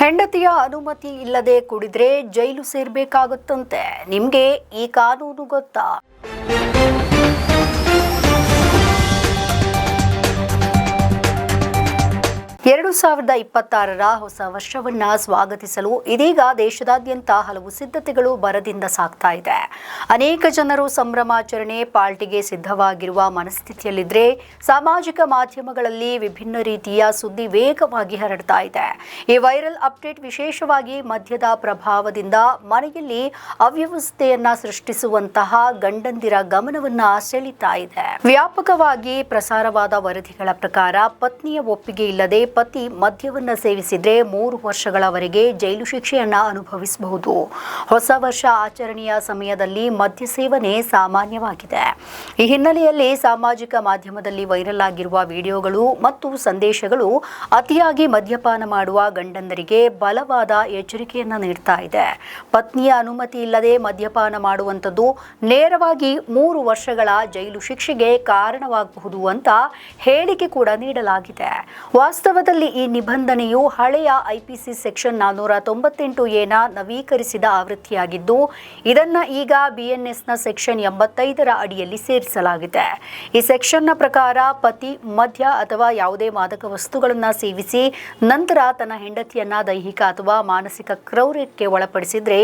ಹೆಂಡತಿಯ ಅನುಮತಿ ಇಲ್ಲದೆ ಕುಡಿದ್ರೆ ಜೈಲು ಸೇರ್ಬೇಕಾಗುತ್ತಂತೆ. ನಿಮ್ಗೆ ಈ ಕಾನೂನು ಗೊತ್ತಾ? ಎರಡು ಸಾವಿರದ ಇಪ್ಪತ್ತಾರರ ಹೊಸ ವರ್ಷವನ್ನ ಸ್ವಾಗತಿಸಲು ಇದೀಗ ದೇಶದಾದ್ಯಂತ ಹಲವು ಸಿದ್ಧತೆಗಳು ಬರದಿಂದ ಸಾಗ್ತಾ ಇದೆ. ಅನೇಕ ಜನರು ಸಂಭ್ರಮಾಚರಣೆ ಪಾರ್ಟಿಗೆ ಸಿದ್ಧವಾಗಿರುವ ಮನಸ್ಥಿತಿಯಲ್ಲಿದ್ರೆ ಸಾಮಾಜಿಕ ಮಾಧ್ಯಮಗಳಲ್ಲಿ ವಿಭಿನ್ನ ರೀತಿಯ ಸುದ್ದಿ ವೇಗವಾಗಿ ಹರಡ್ತಾ ಇದೆ. ಈ ವೈರಲ್ ಅಪ್ಡೇಟ್ ವಿಶೇಷವಾಗಿ ಮದ್ಯದ ಪ್ರಭಾವದಿಂದ ಮನೆಯಲ್ಲಿ ಅವ್ಯವಸ್ಥೆಯನ್ನ ಸೃಷ್ಟಿಸುವಂತಹ ಗಂಡಂದಿರ ಗಮನವನ್ನ ಸೆಳೀತಾ ಇದೆ. ವ್ಯಾಪಕವಾಗಿ ಪ್ರಸಾರವಾದ ವರದಿಗಳ ಪ್ರಕಾರ ಪತ್ನಿಯ ಒಪ್ಪಿಗೆ ಇಲ್ಲದೆ ಪತಿ ಮದ್ಯವನ್ನು ಸೇವಿಸಿದ್ರೆ ಮೂರು ವರ್ಷಗಳವರೆಗೆ ಜೈಲು ಶಿಕ್ಷೆಯನ್ನ ಅನುಭವಿಸಬಹುದು. ಹೊಸ ವರ್ಷ ಆಚರಣೆಯ ಸಮಯದಲ್ಲಿ ಮದ್ಯ ಸೇವನೆ ಸಾಮಾನ್ಯವಾಗಿದೆ. ಈ ಹಿನ್ನೆಲೆಯಲ್ಲಿ ಸಾಮಾಜಿಕ ಮಾಧ್ಯಮದಲ್ಲಿ ವೈರಲ್ ಆಗಿರುವ ವಿಡಿಯೋಗಳು ಮತ್ತು ಸಂದೇಶಗಳು ಅತಿಯಾಗಿ ಮದ್ಯಪಾನ ಮಾಡುವ ಗಂಡಂದರಿಗೆ ಬಲವಾದ ಎಚ್ಚರಿಕೆಯನ್ನ ನೀಡ್ತಾ ಇದೆ. ಪತ್ನಿಯ ಅನುಮತಿ ಇಲ್ಲದೆ ಮದ್ಯಪಾನ ಮಾಡುವಂಥದ್ದು ನೇರವಾಗಿ ಮೂರು ವರ್ಷಗಳ ಜೈಲು ಶಿಕ್ಷೆಗೆ ಕಾರಣವಾಗಬಹುದು ಅಂತ ಹೇಳಿಕೆ ಕೂಡ ನೀಡಲಾಗಿದೆ. ವಾಸ್ತವದಲ್ಲಿ ಈ ನಿಬಂಧನೆಯು ಹಳೆಯ ಐಪಿಸಿ ಸೆಕ್ಷನ್ ನಾನ್ನೂರ ತೊಂಬತ್ತೆಂಟು ಏನ ನವೀಕರಿಸಿದ ಆವೃತ್ತಿಯಾಗಿದ್ದು, ಇದನ್ನ ಈಗ ಬಿಎನ್ಎಸ್ನ ಸೆಕ್ಷನ್ ಎಂಬತ್ತೈದರ ಅಡಿಯಲ್ಲಿ ಸೇರಿಸಲಾಗಿದೆ. ಈ ಸೆಕ್ಷನ್ನ ಪ್ರಕಾರ ಪತಿ ಮದ್ಯ ಅಥವಾ ಯಾವುದೇ ಮಾದಕ ವಸ್ತುಗಳನ್ನು ಸೇವಿಸಿ, ನಂತರ ತನ್ನ ಹೆಂಡತಿಯನ್ನ ದೈಹಿಕ ಅಥವಾ ಮಾನಸಿಕ ಕ್ರೌರ್ಯಕ್ಕೆ ಒಳಪಡಿಸಿದ್ರೆ,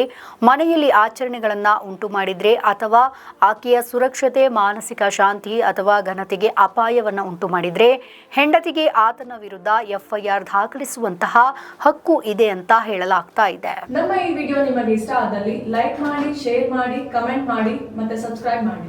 ಮನೆಯಲ್ಲಿ ಆಚರಣೆಗಳನ್ನು ಉಂಟು ಮಾಡಿದ್ರೆ ಅಥವಾ ಆಕೆಯ ಸುರಕ್ಷತೆ, ಮಾನಸಿಕ ಶಾಂತಿ ಅಥವಾ ಘನತೆಗೆ ಅಪಾಯವನ್ನು ಉಂಟು ಮಾಡಿದ್ರೆ, ಹೆಂಡತಿಗೆ ಆತನ ವಿರುದ್ಧ ಎಫ್ಐಆರ್ ದಾಖಲಿಸುವಂತಹ ಹಕ್ಕು ಇದೆ ಅಂತ ಹೇಳಲಾಗ್ತಾ ಇದೆ. ನಮ್ಮ ಈ ವಿಡಿಯೋ ನಿಮಗೆ ಇಷ್ಟ ಆದಲ್ಲಿ ಲೈಕ್ ಮಾಡಿ, ಶೇರ್ ಮಾಡಿ, ಕಮೆಂಟ್ ಮಾಡಿ ಮತ್ತೆ ಸಬ್ಸ್ಕ್ರೈಬ್ ಮಾಡಿ.